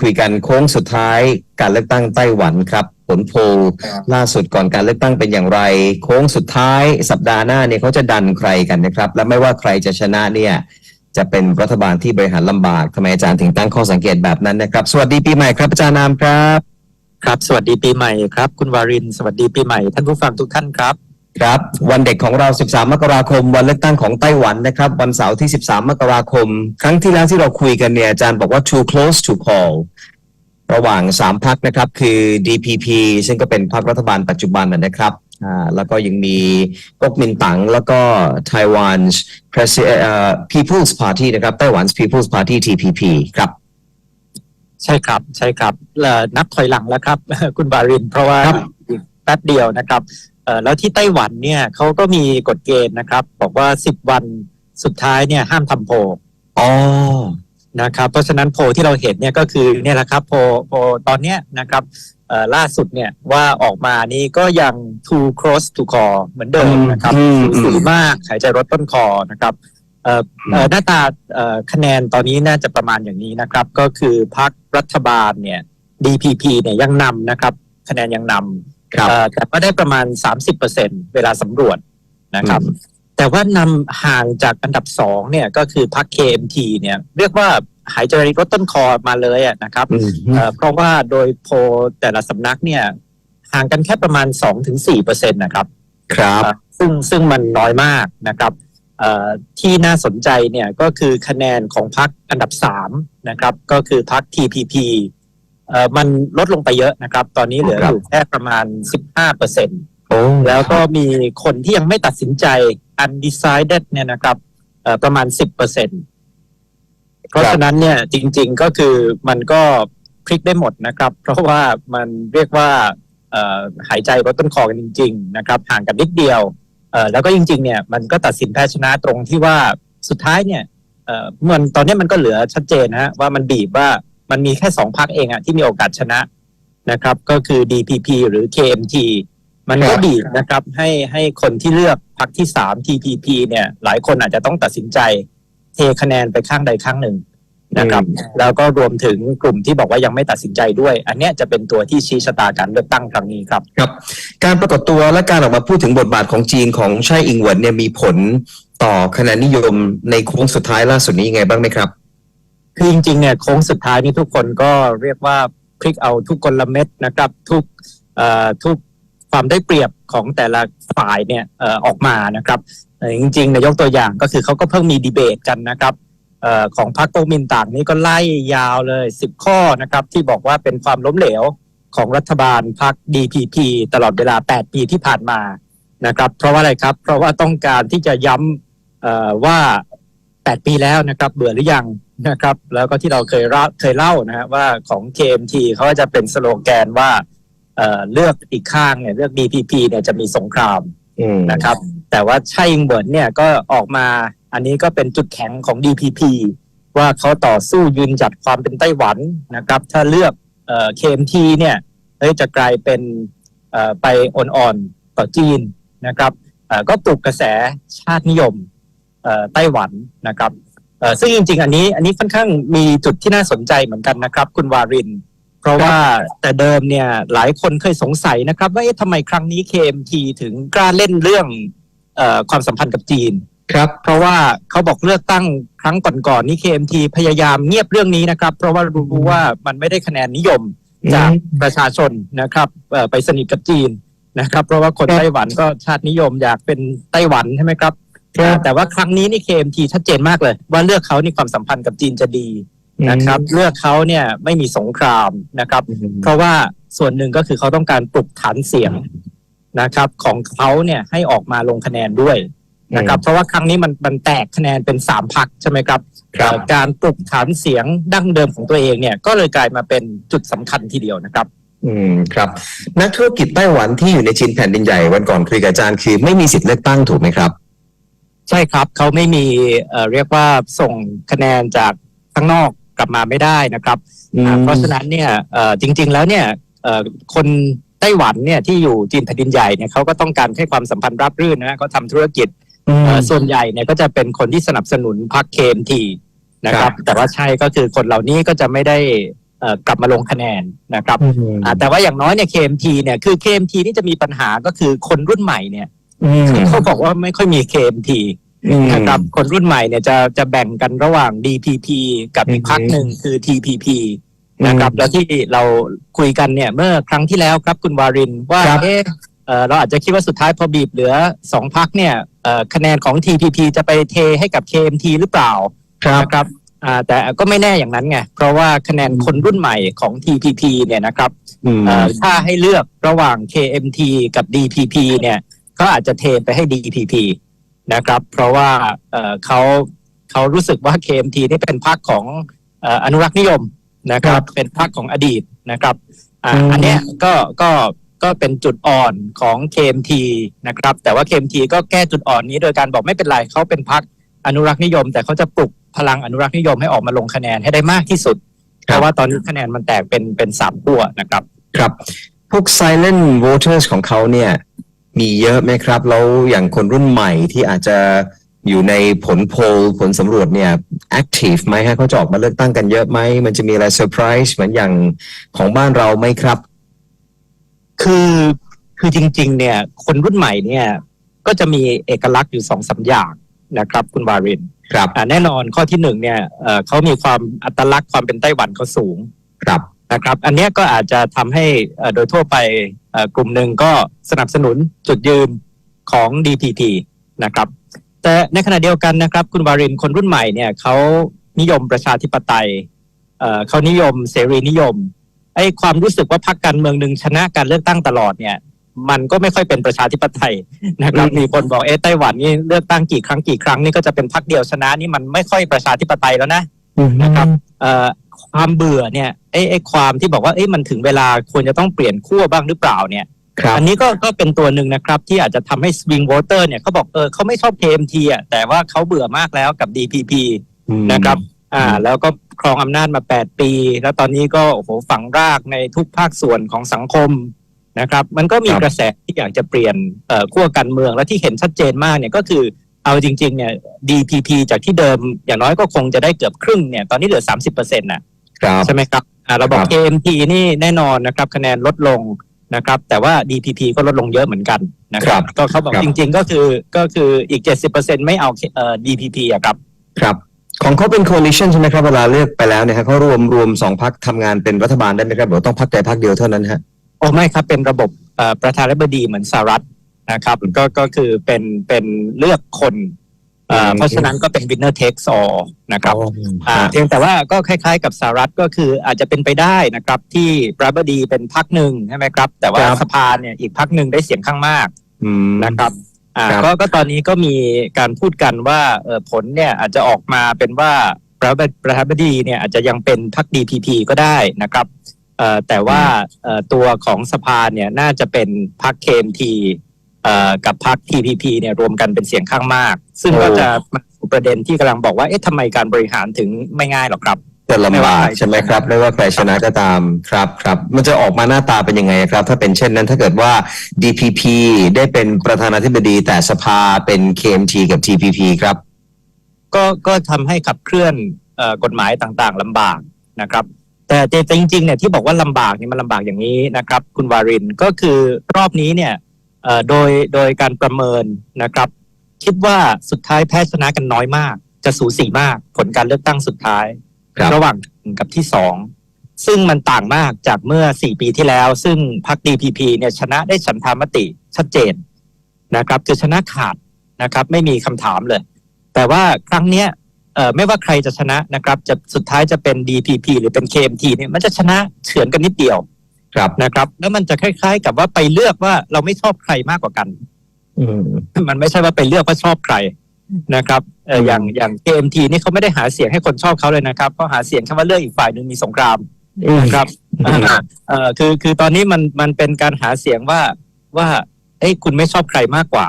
คุยกันโค้งสุดท้ายการเลือกตั้งไต้หวันครับ ผลโพลล่าสุดก่อนการเลือกตั้งเป็นอย่างไร โค้งสุดท้ายสัปดาห์หน้าเนี่ยเขาจะดันใครกันนะครับ และไม่ว่าใครจะชนะเนี่ย จะเป็นรัฐบาลที่บริหารลำบากทำไมอาจารย์ถึงตั้งข้อสังเกตแบบนั้นนะครับ สวัสดีปีใหม่ครับอาจารย์นามครับ ครับ สวัสดีปีใหม่ครับ คุณวารินทร์สวัสดีปีใหม่ท่านผู้ฟังทุกท่านครับ ครับวันเด็กของเรา 13 มกราคม วันเลือกตั้งของไต้หวันนะครับ วันเสาร์ที่ 13 มกราคม ครั้งที่แล้วที่เราคุยกันเนี่ยอาจารย์บอกว่า too close to call ระหว่าง 3พักนะครับคือ DPP ซึ่งก็เป็นพักรัฐบาลปัจจุบันนะนะครับอ่าแล้วก็ยังมีก๊กมินตั๋งแล้วก็ Taiwan's Presi- เอ่อ People's Party นะครับไต้หวัน People's Party TPP ครับใช่ครับใช่ครับเอ่อนับถอยหลังแล้วครับ คุณวารินทร์เพราะว่าครับอีกแป๊บเดียวนะครับเอ่อ แล้วที่ไต้หวันเนี่ยเขาก็มีกฎเกณฑ์นะครับ บอกว่า10วันสุดท้ายเนี่ยห้ามทำโพลอ๋อนะครับเพราะฉะนั้นโพลที่เราเห็นเนี่ยก็คือเนี่ยแหละครับโพลโพลตอนเนี้ยนะครับเอ่อล่าสุดเนี่ยว่าออกมานี่ก็ยัง too close to call เหมือนเดิมนะครับอืมสูงมากหายใจรถต้นคอนะครับเอ่อเอ่อหน้าตาเอ่อคะแนนตอนนี้น่าจะประมาณอย่างนี้นะครับ ก็คือพรรครัฐบาลเนี่ย DPP เนี่ยยังนำนะครับ คะแนนยังนำครับเอ่อ แต่ก็ได้ประมาณ 30%เวลาสำรวจนะครับอืมแต่ว่านำห่างจากอันดับสองเนี่ยก็คือพรรค KMT เนี่ยเรียกว่าหายใจรถต้นคอมาเลยอะนะครับอืมเอ่อเพราะว่าโดยโพลแต่ละสำนักเนี่ยห่างกันแค่ประมาณ 2-4%นะครับ ครับเอ่อซึ่งซึ่งมันน้อยมากนะครับเอ่อที่น่าสนใจเนี่ยก็คือคะแนนของพรรคอันดับสามนะครับ ก็คือพรรค TPP เอ่อ มันลดลงไปเยอะนะครับ ตอนนี้เหลือครับอยู่แค่ประมาณ 15เปอร์เซ็นโอ้แล้วก็มีคนที่ยังไม่ตัดสินใจ undecided เนี่ยนะครับเอ่อประมาณ 10เปอร์เซ็นเพราะฉะนั้นเนี่ยจริง ๆก็คือมันก็พลิกได้หมดนะครับ เพราะว่ามันเรียกว่าเอ่อหายใจรถต้นคอกันจริง ๆ นะครับ ห่างกันนิดเดียวเอ่อแล้วก็จริง ๆ เนี่ยมันก็ตัดสินแพ้ชนะตรงที่ว่าสุดท้ายเนี่ยเอ่อเหมือนตอนนี้มันก็เหลือชัดเจนนะฮะว่ามันบีบว่า มันมีแค่สองพักเองอะที่มีโอกาสชนะนะครับ ก็คือ DPP หรือ KMT มันก็บีบนะครับ ให้ให้คนที่เลือกพักที่สาม TPP เนี่ย หลายคนอาจจะต้องตัดสินใจ เทคะแนนไปข้างใดข้างหนึ่งนะครับ แล้วก็รวมถึงกลุ่มที่บอกว่ายังไม่ตัดสินใจด้วย อันเนี้ยจะเป็นตัวที่ชี้ชะตาการเลือกตั้งครั้งนี้ครับครับ การปรากฏตัวและการออกมาพูดถึงบทบาทของจีนของไช่อิงเหวินเนี่ยมีผลต่อคะแนนนิยมในโค้งสุดท้ายล่าสุดนี้ยังไงบ้างไหมครับ คือจริงๆเนี่ยโค้งสุดท้ายนี่ทุกคนก็เรียกว่าพลิกเอาทุกกลเม็ดนะครับ ทุกทุกความได้เปรียบของแต่ละฝ่ายเนี่ยอออกมานะครับจริงๆนี่ยกตัวอย่างก็คือเขาก็เพิ่งมีดีเบตกันนะครับออของพรรคโกมินต่างนี่ก็ไล่ยาวเลย 10 ข้อนะครับ ที่บอกว่าเป็นความล้มเหลวของรัฐบาลพรรค DPP ตลอดเวลา 8 ปีที่ผ่านมานะครับ เพราะว่าอะไรครับ เพราะว่าต้องการที่จะย้ำเอ่อว่า 8 ปีแล้วนะครับ เบื่อหรือยัง นะครับ แล้วก็ที่เราเคยเล่าเคยเล่านะฮะว่าของ KMT เขาก็จะเป็นสโลแกนว่าเอ่อเลือกอีกข้างเนี่ยเลือก DPP เนี่ยจะมีสงครามอืมนะครับ แต่ว่าไช่อิงเหวินเนี่ยก็ออกมาอันนี้ก็เป็นจุดแข็งของ DPP ว่าเขาต่อสู้ยืนจัดความเป็นไต้หวันนะครับ ถ้าเลือกเอ่อ KMT เนี่ยเฮ้ยจะกลายเป็นเอ่อไปอ่อนๆต่อจีนนะครับเอ่อก็ปลุกกระแสชาตินิยมเอ่อไต้หวันนะครับเอ่อ ซึ่งจริง ๆ อันนี้อันนี้ค่อนข้างมีจุดที่น่าสนใจเหมือนกันนะครับ คุณวาริน เพราะว่าแต่เดิมเนี่ยหลายคนเคยสงสัยนะครับ ว่าเอ๊ะทำไมครั้งนี้ KMT ถึงกล้าเล่นเรื่องเออความสัมพันธ์กับจีนครับเพราะว่าเขาบอกเลือกตั้งครั้งก่อนๆนี่ KMT พยายามเงียบเรื่องนี้นะครับ เพราะว่ารู้ว่ามันไม่ได้คะแนนนิยมจากประชาชนนะครับเอ่อไปสนิทกับจีนนะครับ เพราะว่าคนครับไต้หวันก็ชาตินิยมอยากเป็นไต้หวันใช่ไหมครับครับ แต่ว่าครั้งนี้นี่ KMT ชัดเจนมากเลย ว่าเลือกเขานี่ความสัมพันธ์กับจีนจะดีนะครับ เลือกเขาเนี่ยไม่มีสงครามนะครับอืมเพราะว่าส่วนหนึ่งก็คือเขาต้องการปลุกฐานเสียงนะครับ ของเขาเนี่ยให้ออกมาลงคะแนนด้วยนะครับ เพราะว่าครั้งนี้มันมันแตกคะแนนเป็นสามพักใช่ไหมครับครับเอ่อการปลุกฐานเสียงดั้งเดิมของตัวเองเนี่ยก็เลยกลายมาเป็นจุดสำคัญทีเดียวนะครับอืมครับนักธุรกิจไต้หวันที่อยู่ในจีนแผ่นดินใหญ่วันก่อนคุยกับอาจารย์คือไม่มีสิทธิ์เลือกตั้งถูกไหมครับ ใช่ครับเขาไม่มีเอ่อเรียกว่าส่งคะแนนจากข้างนอกกลับมาไม่ได้นะครับอ่าเพราะฉะนั้นเนี่ยเอ่อจริง ๆ แล้วเนี่ยเอ่อคนไต้หวันเนี่ยที่อยู่จีนแผ่นดินใหญ่เนี่ยเขาก็ต้องการให้ความสัมพันธ์ราบรื่นนะฮะเขาทำธุรกิจ อืม เอ่อส่วนใหญ่เนี่ยก็จะเป็นคนที่สนับสนุนพรรคเคมทีนะคครัรับ บ แต่ว่าใช่ก็คือคนเหล่านี้ก็จะไม่ได้เอ่อกลับมาลงคะแนนนะครับอ่าแต่ว่าอย่างน้อยเนี่ย KMT เนี่ยคือ KMT นี่จะมีปัญหาก็คือคนรุ่นใหม่เนี่ย อืมเขาบอกว่าไม่ค่อยมี KMT อืมนะครับคนรุ่นใหม่เนี่ยจะจะแบ่งกันระหว่าง DPP กับอีกอืมพรรคหนึ่งคือ TPP นะครับอืมแล้วที่เราคุยกันเนี่ยเมื่อครั้งที่แล้วครับคุณวารินว่าครับเอ๊ะเอ่อเราอาจจะคิดว่าสุดท้ายพอบีบเหลือสองพักเนี่ยเอ่อคะแนนของ TPP จะไปเทให้กับ KMT หรือเปล่าครับนะครับอ่าแต่ก็ไม่แน่อย่างนั้นไงเพราะว่าคะแนนคนรุ่นใหม่ของ TPP เนี่ยนะครับอืมเอ่อถ้าให้เลือกระหว่าง KMT กับ DPP เนี่ย ก็อาจจะเทไปให้ DPP นะครับ เพราะว่าเอ่อเขาเขารู้สึกว่า KMT นี่เป็นพรรคของเอ่ออนุรักษ์นิยมนะครับ เป็นพรรคของอดีตนะครับอ่าอืมอันเนี้ยก็ก็ก็เป็นจุดอ่อนของ KMT นะครับ แต่ว่า KMT ก็แก้จุดอ่อนนี้โดยการบอกไม่เป็นไรเขาเป็นพรรคอนุรักษ์นิยม แต่เขาจะปลุกพลังอนุรักษ์นิยมให้ออกมาลงคะแนนให้ได้มากที่สุด เพราะว่าตอนนี้คะแนนมันแตกเป็นเป็นสามขั้วนะครับ ครับ พวก silent voters ของเขาเนี่ย มีเยอะไหมครับ แล้วอย่างคนรุ่นใหม่ที่อาจจะอยู่ในผลโพลผลสำรวจเนี่ย active ไหมฮะเขาจะออกมาเลือกตั้งกันเยอะไหม มันจะมีอะไรเซอร์ไพรส์เหมือนอย่างของบ้านเราไหมครับ คือคือจริง ๆ เนี่ย คนรุ่นใหม่เนี่ย ก็จะมีเอกลักษณ์อยู่สองสามอย่างนะครับ คุณวารินครับอ่าแน่นอนข้อที่หนึ่งเนี่ยเอ่อเขามีความอัตลักษณ์ความเป็นไต้หวันเขาสูง ครับ นะครับ อันเนี้ยก็อาจจะทำให้เอ่อโดยทั่วไปเอ่อกลุ่มหนึ่งก็สนับสนุนจุดยืนของ DPP นะครับ แต่ในขณะเดียวกันนะครับ คุณวารินคนรุ่นใหม่เนี่ยเขานิยมประชาธิปไตยเอ่อเขานิยมเสรีนิยมไอ้ความรู้สึกว่าพรรคการเมืองหนึ่งชนะการเลือกตั้งตลอดเนี่ยมันก็ไม่ค่อยเป็นประชาธิปไตยนะครับอืมมีคนบอกเอ๊ะไต้หวันนี่เลือกตั้งกี่ครั้งกี่ครั้งนี่ก็จะเป็นพรรคเดียวชนะนี่มันไม่ค่อยประชาธิปไตยแล้วนะนะครับเอ่อ ความเบื่อเนี่ยไอ้ไอ้ความที่บอกว่าเอ้ยมันถึงเวลาควรจะต้องเปลี่ยนขั้วบ้างหรือเปล่าเนี่ยครับอันนี้ก็ก็เป็นตัวหนึ่งนะครับ ที่อาจจะทำให้ swing voter เนี่ยเขาบอกเออเขาไม่ชอบ KMT อะแต่ว่าเขาเบื่อมากแล้วกับ DPP นะครับ อ่าอืมแล้วก็ครองอำนาจมา 8 ปี แล้วตอนนี้ก็โอ้โหฝังรากในทุกภาคส่วนของสังคมนะครับ มันก็มีครับกระแสที่อยากจะเปลี่ยนเอ่อขั้วการเมืองและที่เห็นชัดเจนมากเนี่ยก็คือเอาจริง ๆ เนี่ย DPP จากที่เดิมอย่างน้อยก็คงจะได้เกือบครึ่งเนี่ยตอนนี้เหลือ 30เปอร์เซ็นต์น่ะครับ ใช่ไหมครับอ่าเราบอกครับ KMT นี่แน่นอนนะครับคะแนนลดลงนะครับแต่ว่า DPP ก็ลดลงเยอะเหมือนกันนะครับก็เขาบอกครับจริง ๆ ก็คือก็คืออีก 70%ไม่เอาเอ่อ DPP อะครับครับของเขาเป็น coalition ใช่ไหมครับเวลาเลือกไปแล้วเนี่ยฮะเขารวมรวมสองพักทำงานเป็นรัฐบาลได้ไหมครับหรือว่าต้องพักใดพักเดียวเท่านั้นฮะโอ้ไม่ครับเป็นระบบเอ่อประธานาธิบดีเหมือนสหรัฐนะครับก็ก็คือเป็นเป็นเลือกคน เอ่ออืมเพราะฉะนั้นก็เป็น winner takes all นะครับอ๋ออ่าฮะเพียงแต่ว่าก็คล้ายๆ กับสหรัฐก็คืออาจจะเป็นไปได้นะครับ ที่ประธานาธิบดีเป็นพักหนึ่งใช่ไหมครับ แต่ว่าครับสภาเนี่ยอีกพักหนึ่งได้เสียงข้างมากอืมนะครับอ่าครับก็ก็ตอนนี้ก็มีการพูดกันว่าเออผลเนี่ยอาจจะออกมาเป็นว่าประธาประธานาธิบดีเนี่ยอาจจะยังเป็นพรรค DPP ก็ได้นะครับเอ่อแต่ว่าเอ่อตัวของสภาเนี่ยน่าจะเป็นพรรค KMT เอ่อ กับพรรค TPP เนี่ยรวมกันเป็นเสียงข้างมาก ซึ่งโอ้ก็จะมาสู่ประเด็นที่กำลังบอกว่าเอ๊ะทำไมการบริหารถึงไม่ง่ายหรอกครับจะลำบากไม่ว่าใครใช่ไหมครับไม่ว่าใครชนะก็ตามครับครับมันจะออกมาหน้าตาเป็นยังไงครับ ถ้าเป็นเช่นนั้นถ้าเกิดว่า DPP ได้เป็นประธานาธิบดีแต่สภาเป็น KMT กับ TPP ครับ ก็ก็ทำให้ขับเคลื่อนเอ่อกฎหมายต่างๆลำบากนะครับแต่แต่จริงๆเนี่ยที่บอกว่าลำบากนี่มันลำบากอย่างนี้นะครับ คุณวารินก็คือรอบนี้เนี่ยเอ่อ โดยโดยการประเมินนะครับ คิดว่าสุดท้ายแพ้ชนะกันน้อยมาก จะสูสีมากผลการเลือกตั้งสุดท้ายครับระหว่างหนึ่งกับที่สองซึ่งมันต่างมากจากเมื่อสี่ปีที่แล้ว ซึ่งพรรค DPP เนี่ยชนะได้ฉันทามติชัดเจนนะครับคือชนะขาดนะครับ ไม่มีคำถามเลย แต่ว่าครั้งเนี้ยเอ่อไม่ว่าใครจะชนะนะครับ จะสุดท้ายจะเป็น DPP หรือเป็น KMT เนี่ยมันจะชนะเฉือนกันนิดเดียว ครับนะครับ แล้วมันจะคล้าย ๆ กับว่าไปเลือกว่าเราไม่ชอบใครมากกว่ากัน อืมมันไม่ใช่ว่าไปเลือกว่าชอบใครนะครับเอ่ออืมอย่างอย่าง KMT นี่เขาไม่ได้หาเสียงให้คนชอบเขาเลยนะครับเขาหาเสียงแค่ว่าเลือกอีกฝ่ายหนึ่งมีสงครามนะครับอืมอ่าเอ่อคือคือตอนนี้มันมันเป็นการหาเสียงว่าว่าเอ้ยคุณไม่ชอบใครมากกว่า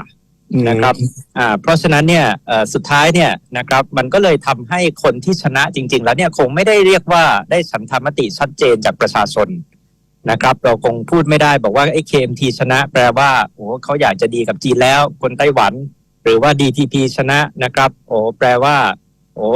นะครับอ่าเพราะฉะนั้นเนี่ยเอ่อสุดท้ายเนี่ยนะครับมันก็เลยทำให้คนที่ชนะจริง ๆ แล้วเนี่ยคงไม่ได้เรียกว่าได้ฉันทามติชัดเจนจากประชาชน นะครับ เราคงพูดไม่ได้บอกว่าไอ้ KMT ชนะ แปลว่าโอ้เขาอยากจะดีกับจีนแล้ว คนไต้หวัน หรือว่า DPP ชนะนะครับ โอ้แปลว่าโโอ้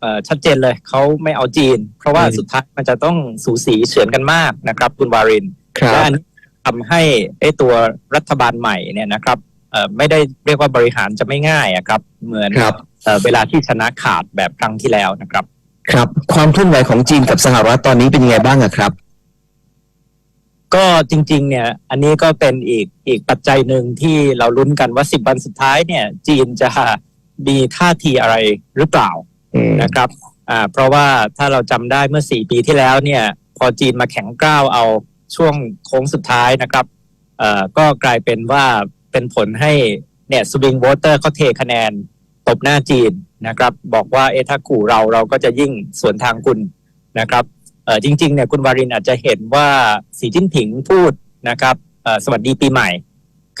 เอ่อชัดเจนเลยเขาไม่เอาจีน เพราะว่าอืมสุดท้ายมันจะต้องสูสีเฉือนกันมากนะครับ คุณวารินครัและบอันนี้ทำให้ไอ้ตัวรัฐบาลใหม่เนี่ยนะครับเอ่อไม่ได้เรียกว่าบริหารจะไม่ง่ายอะครับ เหมือนครับเอ่อเวลาที่ชนะขาดแบบครั้งที่แล้วนะครับ ครับ ความเคลื่อนไหวของจีนกับสหรัฐตอนนี้เป็นยังไงบ้างอะครับ ก็จริง ๆ เนี่ย อันนี้ก็เป็นอีกอีกปัจจัยหนึ่งที่เราลุ้นกันว่าสิบวันสุดท้ายเนี่ย จีนจะมีท่าทีอะไรหรือเปล่าอืมนะครับ อ่า เพราะว่าถ้าเราจำได้เมื่อสี่ปีที่แล้วเนี่ย พอจีนมาแข็งกร้าวเอาช่วงโค้งสุดท้ายนะครับเอ่อก็กลายเป็นว่าเป็นผลให้เนี่ยสวิงโวเตอร์เขาเทคะแนนตบหน้าจีนนะครับ บอกว่าเอะถ้าขู่เราเราก็จะยิ่งสวนทางคุณนะครับเอ่อ จริงๆเนี่ยคุณวารินอาจจะเห็นว่าสีจิ้นผิงพูดนะครับเอ่อสวัสดีปีใหม่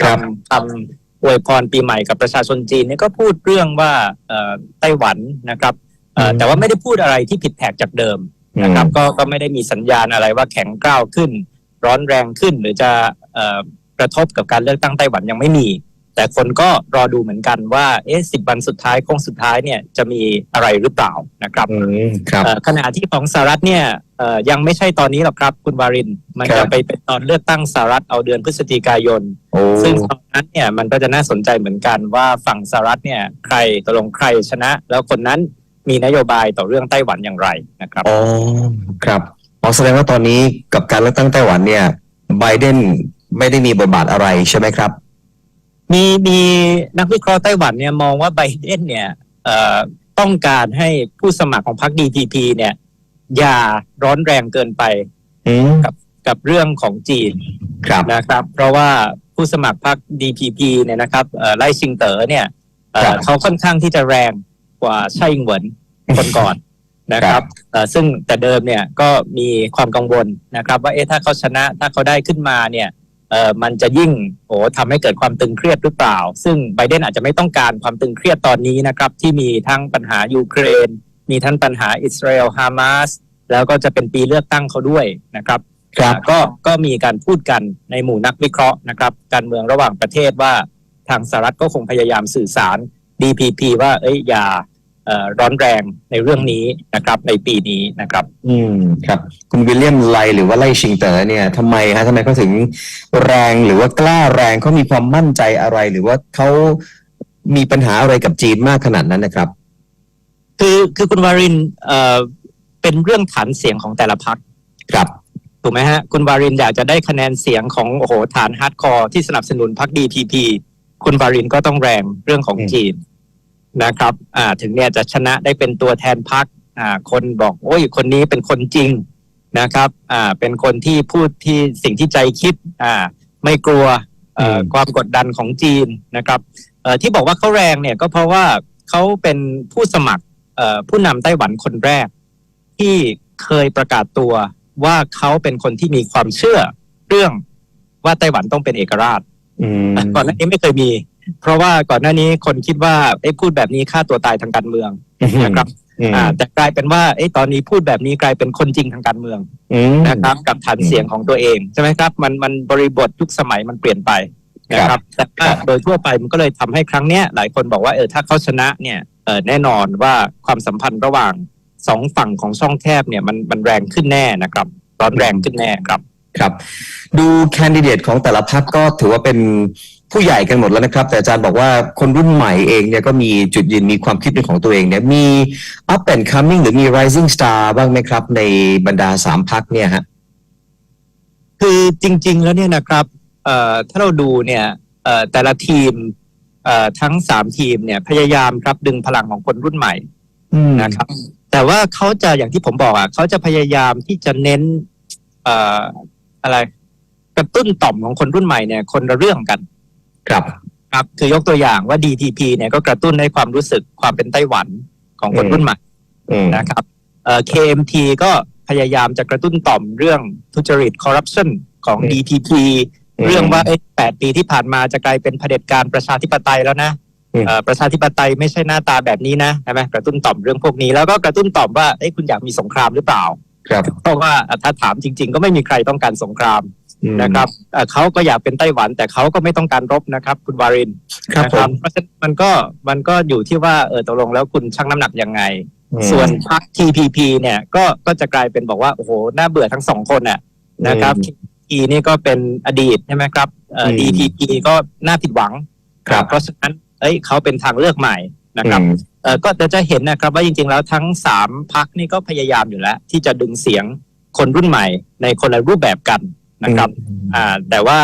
ครับทำอวยพรปีใหม่กับประชาชนจีนเนี่ยก็พูดเรื่องว่าเอ่อไต้หวันนะครับเอ่อแต่ว่าไม่ได้พูดอะไรที่ผิดแผกจากเดิมนะครับก็ก็ไม่ได้มีสัญญาณอะไรว่าแข็งกร้าวขึ้น ร้อนแรงขึ้น หรือจะเอ่อกระทบกับการเลือกตั้งไต้หวันยังไม่มี แต่คนก็รอดูเหมือนกันว่าเอ๊ะสิบวันสุดท้ายโค้งสุดท้ายเนี่ยจะมีอะไรหรือเปล่านะครับอืมครับเอ่อขณะที่ของสหรัฐเนี่ยเอ่อยังไม่ใช่ตอนนี้หรอกครับคุณวาริน มันครัจะบไปเป็นตอนเลือกตั้งสหรัฐเอาเดือนพฤศจิกายนโอ้ซึ่งตอนนั้นเนี่ยมันก็จะน่าสนใจเหมือนกันว่าฝั่งสหรัฐเนี่ยใครตกลงใครชนะ แล้วคนนั้นมีนโยบายต่อเรื่องไต้หวันอย่างไรนะครับอ๋อครับอ๋อแสดงว่าตอนนี้กับการเลือกตั้งไต้หวันเนี่ยไบเดนไม่ได้มีบทบาทอะไรใช่ไหมครับ มีมีนักวิเคราะห์ไต้หวันเนี่ยมองว่าไบเดนเนี่ยเอ่อต้องการให้ผู้สมัครของพรรค DPP เนี่ย อย่าร้อนแรงเกินไปอืมกับเรื่องของจีนครับนะครับ เพราะว่าผู้สมัครพรรค DPP เนี่ยนะครับเอ่อไล่ชิงเต๋อเนี่ยเอ่อครับเขาค่อนข้างที่จะแรงกว่าไช่อิงเหวินคนก่อนนะคครัรับบเอ่อซึ่งแต่เดิมเนี่ยก็มีความกังวลนะครับ ว่าเอ๊ะถ้าเขาชนะถ้าเขาได้ขึ้นมาเนี่ยเอ่อ มันจะยิ่งโอ้ทำให้เกิดความตึงเครียดหรือเปล่า ซึ่งไบเดนอาจจะไม่ต้องการความตึงเครียดตอนนี้นะครับที่มีทั้งปัญหายูเครน มีทั้งปัญหาอิสราเอลฮามาสแล้วก็จะเป็นปีเลือกตั้งเขาด้วยนะครับครับก็ก็มีการพูดกันในหมู่นักวิเคราะห์นะครับ การเมืองระหว่างประเทศว่าทางสหรัฐก็คงพยายามสื่อสาร DPP ว่าเอ้ยอย่าเอ่อ ร้อนแรงในเรื่องนี้นะครับ ในปีนี้นะครับ อืมครับ คุณวิลเลียมไลหรือว่าไล่ชิงเต๋อเนี่ยทำไมฮะทำไมเขาถึงแรงหรือว่ากล้าแรงเขามีความมั่นใจอะไร หรือว่าเขามีปัญหาอะไรกับจีนมากขนาดนั้นนะครับ คือคือคุณวารินเอ่อเป็นเรื่องฐานเสียงของแต่ละพรรคครับถูกไหมฮะ คุณวารินอยากจะได้คะแนนเสียงของโอ้โหฐานฮาร์ดคอร์ที่สนับสนุนพรรค DPP คุณวารินก็ต้องแรงเรื่องของอืมจีน นะครับอ่าถึงเนี่ยจะชนะได้เป็นตัวแทนพรรคอ่าคนบอกโอ้ยคนนี้เป็นคนจริงนะครับอ่าเป็นคนที่พูดที่สิ่งที่ใจคิดอ่าไม่กลัวเอ่ออความกดดันของจีนนะครับเอ่อที่บอกว่าเขาแรงเนี่ยก็เพราะว่าเขาเป็นผู้สมัครเอ่อผู้นำไต้หวันคนแรก ที่เคยประกาศตัวว่าเขาเป็นคนที่มีความเชื่อเรื่องว่าไต้หวันต้องเป็นเอกราชอืมก่อนหน้านี้ไม่เคยมี เพราะว่าก่อนหน้านี้คนคิดว่าไอ้ยพูดแบบนี้ฆ่าตัวตายทางการเมืองนะครับอืมอ่าแต่กลายเป็นว่าไอ้ยตอนนี้พูดแบบนี้กลายเป็นคนจริงทางการเมืองอืมนะครับ กับฐานเสียงของตัวเองใช่ไหมครับ มันมันบริบทยุคสมัยมันเปลี่ยนไปนะครับแต่ว่าครับโดยทั่วไปมันก็เลยทำให้ครั้งเนี้ยหลายคนบอกว่าเออถ้าเขาชนะเนี่ยเออแน่นอนว่าความสัมพันธ์ระหว่างสองฝั่งของช่องแคบเนี่ยมันมันแรงขึ้นแน่นะครับร้อนแรงขึ้นแน่ครับครับ ดูแคนดิเดตของแต่ละพรรคก็ถือว่าเป็น ผู้ใหญ่กันหมดแล้วนะครับ แต่อาจารย์บอกว่าคนรุ่นใหม่เองเนี่ยก็มีจุดยืนมีความคิดเป็นของตัวเองเนี่ยมี up and coming หรือมี rising star บ้างไหมครับ ในบรรดาสามพรรคเนี่ยฮะคือจริง ๆ แล้วเนี่ยนะครับเอ่อถ้าเราดูเนี่ยเอ่อแต่ละทีมเอ่อทั้งสามทีมเนี่ยพยายามครับดึงพลังของคนรุ่นใหม่นะครับ แต่ว่าเขาจะอย่างที่ผมบอกอะเขาจะพยายามที่จะเน้นเอ่ออะไร กระตุ้นต่อมของคนรุ่นใหม่เนี่ย คนละเรื่องกัน ครับครับคือยกตัวอย่างว่า DTP เนี่ยก็กระตุ้นในความรู้สึกความเป็นไต้หวันของคนอืมรุ่นใหม่อืมนะครับเอ่อ KMT ก็พยายามจะกระตุ้นต่อมเรื่องทุจริตคอร์รัปชันของอืม DTP อืมเรื่องว่าเอ้แปดปีที่ผ่านมาจะกลายเป็นเผด็จการประชาธิปไตยแล้วนะอืมเอ่อประชาธิปไตยไม่ใช่หน้าตาแบบนี้นะใช่ไหมกระตุ้นต่อมเรื่องพวกนี้แล้วก็กระตุ้นต่อมว่าเอ้ยคุณอยากมีสงครามหรือเปล่า ครับ เพราะว่าถ้าถามจริง ๆ ก็ไม่มีใครต้องการสงครามอืม นะครับเอ่อเขาก็อยากเป็นไต้หวัน แต่เขาก็ไม่ต้องการรบนะครับ คุณวารินครับนะผมเพราะฉะนั้นมันก็มันก็อยู่ที่ว่าเออตกลงแล้วคุณชั่งน้ำหนักยังไงอืมส่วนพรรค TPP เนี่ยก็ก็จะกลายเป็นบอกว่าโอ้โหน่าเบื่อทั้งสองคนน่ะนะครับ TPP นี่ก็เป็นอดีตใช่ไหมครับเอ่ออืม DPP ก็น่าผิดหวังครับเพราะฉะนั้นเอ้ยเขาเป็นทางเลือกใหม่นะครับอืมเอ่อก็จะจะเห็นนะครับว่าจริงๆแล้วทั้งสามพักนี่ก็พยายามอยู่แล้ว ที่จะดึงเสียงคนรุ่นใหม่ในคนละรูปแบบกัน นะครับอ่าแต่ว่า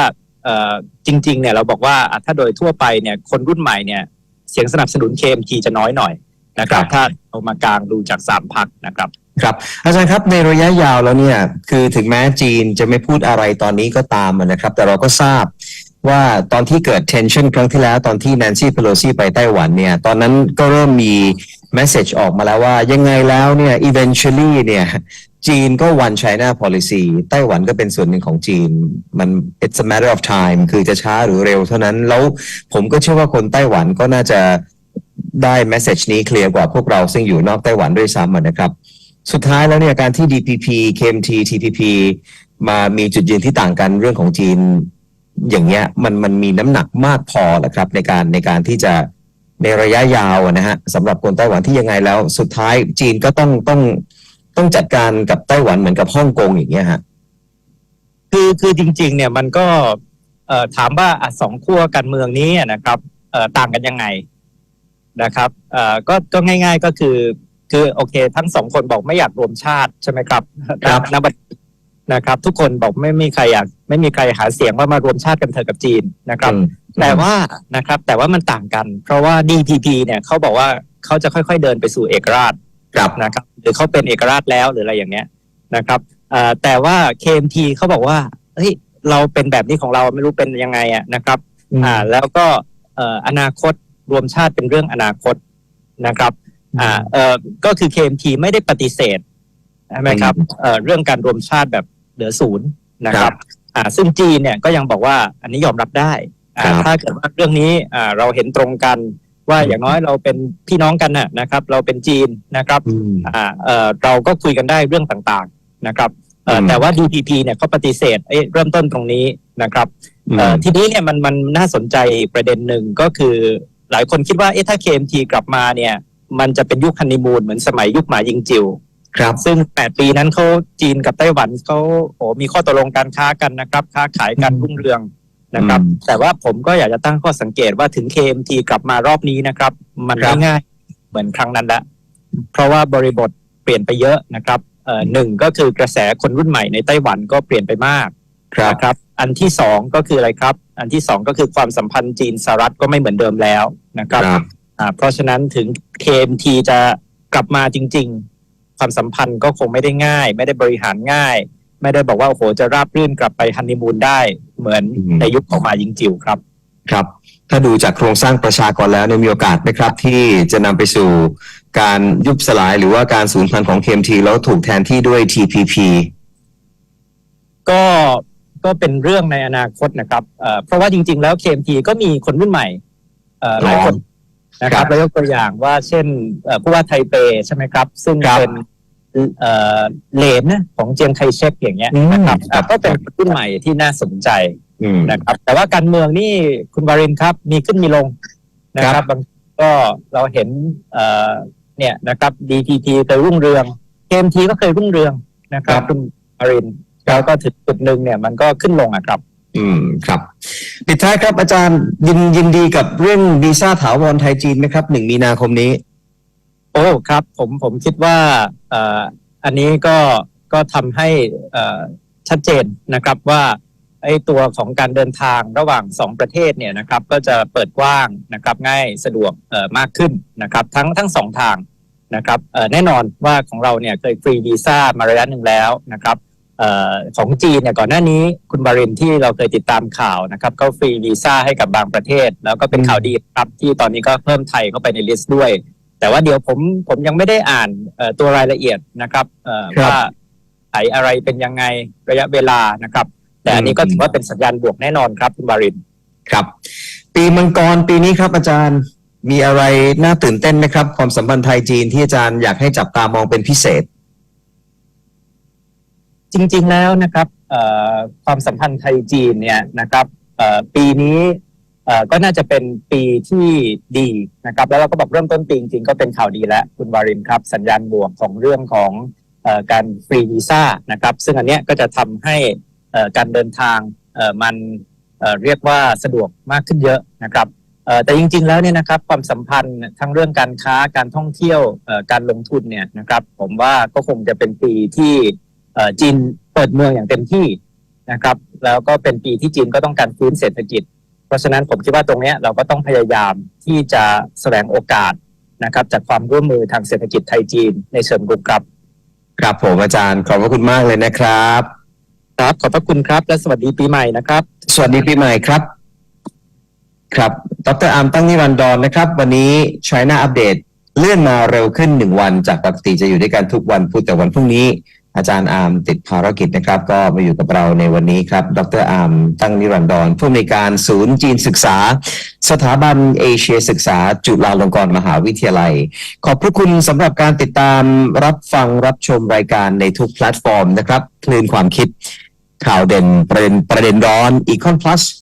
เอ่อจริงๆเนี่ยเราบอกว่าอะถ้าโดยทั่วไปเนี่ยคนรุ่นใหม่เนี่ยเสียงสนับสนุน KMT จะน้อยหน่อยนะครับครับ ถ้าเอามากลางดูจากสามพักนะครับครับอาจารย์ครับในระยะยาวแล้วเนี่ยคือถึงแม้จีนจะไม่พูดอะไรตอนนี้ก็ตามอะนะครับ แต่เราก็ทราบว่าตอนที่เกิด tension ครั้งที่แล้วตอนที่ Nancy Pelosi ไปไต้หวันเนี่ยตอนนั้นก็เริ่มมี message ออกมาแล้วว่ายังไงแล้วเนี่ย eventually เนี่ย จีนก็ one China policy ไต้หวันก็เป็นส่วนหนึ่งของจีน มัน it's a matter of time คือจะช้าหรือเร็วเท่านั้น แล้วผมก็เชื่อว่าคนไต้หวันก็น่าจะได้ message นี้เคลียร์กว่าพวกเราซึ่งอยู่นอกไต้หวันด้วยซ้ำนะครับ สุดท้ายแล้วเนี่ยการที่ DPP KMT TPP มามีจุดยืนที่ต่างกันเรื่องของจีน อย่างเงี้ยมันมันมีน้ำหนักมากพอเหรอครับ ในการในการที่จะในระยะยาวนะฮะสำหรับคนไต้หวันที่ยังไงแล้ว สุดท้ายจีนก็ต้องต้อง ต้องจัดการกับไต้หวันเหมือนกับฮ่องกงอย่างเงี้ยฮะคือคือจริง ๆ เนี่ยมันก็เอ่อถามว่าอะสองขั้วการเมืองนี้นะครับเอ่อต่างกันยังไงนะครับเอ่อก็ก็ง่าย ๆก็คือ คือโอเค ทั้งสองคนบอกไม่อยากรวมชาติใช่ไหมครับครับณบัดนี้นะครับ ทุกคนบอกไม่มีใครอยาก ไม่มีใครหาเสียงว่ามารวมชาติกันเถอะกับจีนนะครับอืมแต่ว่านะครับ แต่ว่ามันต่างกัน เพราะว่า DPP เนี่ยเขาบอกว่าเขาจะค่อย ๆ เดินไปสู่เอกราชครับ นะครับหรือเขาเป็นเอกราชแล้วหรืออะไรอย่างเงี้ยนะครับเอ่อแต่ว่า KMT เขาบอกว่าเฮ้ยเราเป็นแบบนี้ของเราไม่รู้เป็นยังไงอะนะครับอ่าแล้วก็เอ่ออนาคตรวมชาติเป็นเรื่องอนาคตนะครับอ่าเอ่อก็คือ KMT ไม่ได้ปฏิเสธใช่ไหมครับเอ่อเรื่องการรวมชาติแบบเหลือศูนย์นะครับอ่าซึ่งจีนเนี่ยก็ยังบอกว่าอันนี้ยอมรับได้อ่าครับถ้าเกิดว่าเรื่องนี้อ่าเราเห็นตรงกัน ว่าอย่างน้อยเราเป็นพี่น้องกันน่ะนะครับ เราเป็นจีนนะครับอืมอ่าเอ่อเราก็คุยกันได้เรื่องต่างๆนะครับเอ่ออืมแต่ว่า DPP เนี่ยเขาปฏิเสธเอ้ยเริ่มต้นตรงนี้นะครับเอ่อทีนี้เนี่ยมันมันน่าสนใจอีกประเด็นหนึ่งก็คือ หลายคนคิดว่าเอ๊ะถ้า KMT กลับมาเนี่ย มันจะเป็นยุคฮันนีมูนเหมือนสมัยยุคหมายิงจิวครับ ซึ่ง 8 ปีนั้นเขาจีนกับไต้หวันเขาโอ้มีข้อตกลงการค้ากันนะครับ ค้าขายกันอืมรุ่งเรือง นะครับอืมแต่ว่าผมก็อยากจะตั้งข้อสังเกตว่าถึง KMT กลับมารอบนี้นะครับ มันครัไม่บง่ายเหมือนครั้งนั้นละเพราะว่าบริบทเปลี่ยนไปเยอะนะครับเอ่อหนึ่งก็คือกระแสคนรุ่นใหม่ในไต้หวันก็เปลี่ยนไปมากครับนะครับ อันที่สองก็คืออะไรครับ อันที่สองก็คือความสัมพันธ์จีนสหรัฐก็ไม่เหมือนเดิมแล้วนะครับครับอ่าเพราะฉะนั้นถึง KMT จะกลับมาจริง ๆ ความสัมพันธ์ก็คงไม่ได้ง่าย ไม่ได้บริหารง่าย ไม่ได้บอกว่าโอ้โหจะราบรื่นกลับไปฮันนีมูนได้เหมือนอืมในยุคของมายิงจิวครับครับ ถ้าดูจากโครงสร้างประชากรแล้วเนี่ยมีโอกาสไหมครับ ที่จะนำไปสู่การยุบสลายหรือว่าการสูญพันธุ์ของ KMT แล้วถูกแทนที่ด้วย TPP ก็ก็เป็นเรื่องในอนาคตนะครับเอ่อเพราะว่าจริง ๆ แล้ว KMT ก็มีคนรุ่นใหม่เอ่อหลายคนนะคครัรับบแล้วยกตัวอย่างว่าเช่นเอ่อผู้ว่าไทเปใช่ไหมครับ ซึ่งครับเป็น เอ่อเหลนนะของเจียงไคเชกอย่างเงี้ยอืมนะครับครับก็เป็นคนรุ่นใหม่ที่น่าสนใจอืมนะครับ แต่ว่าการเมืองนี่คุณวารินครับ มีขึ้นมีลงนะคครัรับบบางก็เราเห็นเอ่อเนี่ยนะครับ DTT เคยรุ่งเรือง KMT ก็เคยรุ่งเรืองนะครับครับคุณวารินแล้วก็ถึงจุดหนึ่งเนี่ยมันก็ขึ้นลงอะครับอืมครับปิดท้ายครับอาจารย์ยินยินดีกับเรื่องวีซ่าถาวรไทยจีนไหมครับหนึ่งมีนาคมนี้ โอ้ครับผมผมคิดว่าอันนี้ก็ก็ทำให้ชัดเจนนะครับว่าไอ้ตัวของการเดินทางระหว่างสองประเทศเนี่ยนะครับก็จะเปิดกว้างนะครับง่ายสะดวกมากขึ้นนะครับทั้งทั้งสองทางนะครับแน่นอนว่าของเราเนี่ยเคยฟรีวีซ่ามาระยะหนึ่งแล้วนะครับของจีนเนี่ยก่อนหน้านี้คุณบารินที่เราเคยติดตามข่าวนะครับก็ฟรีวีซ่าให้กับบางประเทศ แล้วก็เป็นข่าวดีครับที่ตอนนี้ก็เพิ่มไทยเข้าไปในลิสต์ด้วย แต่ว่าเดี๋ยวผมผมยังไม่ได้อ่านเอ่อตัวรายละเอียดนะครับเอ่อครับว่าไขอะไรเป็นยังไงระยะเวลานะครับ แต่อันนี้ก็อืมถือว่าเป็นสัญญาณบวกแน่นอนครับคุณวารินครับ ปีมังกรปีนี้ครับอาจารย์มีอะไรน่าตื่นเต้นไหมครับ ความสัมพันธ์ไทยจีนที่อาจารย์อยากให้จับตามองเป็นพิเศษ จริง ๆแล้วนะครับเอ่อความสัมพันธ์ไทยจีนเนี่ยนะครับเอ่อปีนี้ เอ่อก็น่าจะเป็นปีที่ดีนะครับ แล้วเราก็บอกเริ่มต้นปีจริงๆก็เป็นข่าวดีแล้วคุณวารินครับ สัญญาณบวกของเรื่องของเอ่อการฟรีวีซ่านะครับ ซึ่งอันเนี้ยก็จะทำให้เอ่อการเดินทางเอ่อมันเอ่อเรียกว่าสะดวกมากขึ้นเยอะนะครับเอ่อแต่จริงๆแล้วเนี่ยนะครับความสัมพันธ์ทั้งเรื่องการค้าการท่องเที่ยวเอ่อการลงทุนเนี่ยนะครับ ผมว่าก็คงจะเป็นปีที่เอ่อจีนเปิดเมืองอย่างเต็มที่นะครับ แล้วก็เป็นปีที่จีนก็ต้องการฟื้นเศรษฐกิจ เพราะฉะนั้นผมคิดว่าตรงเนี้ยเราก็ต้องพยายามที่จะแสวงโอกาสนะครับจากความร่วมมือทางเศรษฐกิจไทยจีนในเชิงรุกครับครับผมอาจารย์ขอบพระคุณมากเลยนะครับ ครับขอบพระคุณครับ และสวัสดีปีใหม่นะครับ สวัสดีปีใหม่ครับ ครับ ดรอาร์มตั้งนิรันดรนะครับ วันนี้ China Update เลื่อนมาเร็วขึ้นหนึ่งวันจากปกติจะอยู่ด้วยกันทุกวันพุธแต่วันพรุ่งนี้ อาจารย์อาร์มติดภารกิจนะครับ ก็มาอยู่กับเราในวันนี้ครับ ดรอาร์มตั้งนิรันดรผู้อำนวยการศูนย์จีนศึกษา สถาบันเอเชียศึกษา จุฬาลงกรณ์มหาวิทยาลัย ขอบพระคุณสำหรับการติดตามรับฟังรับชมรายการในทุกแพลตฟอร์มนะครับคลื่นความคิดข่าวเด่นประเด็นประเด็นร้อน Econ Plus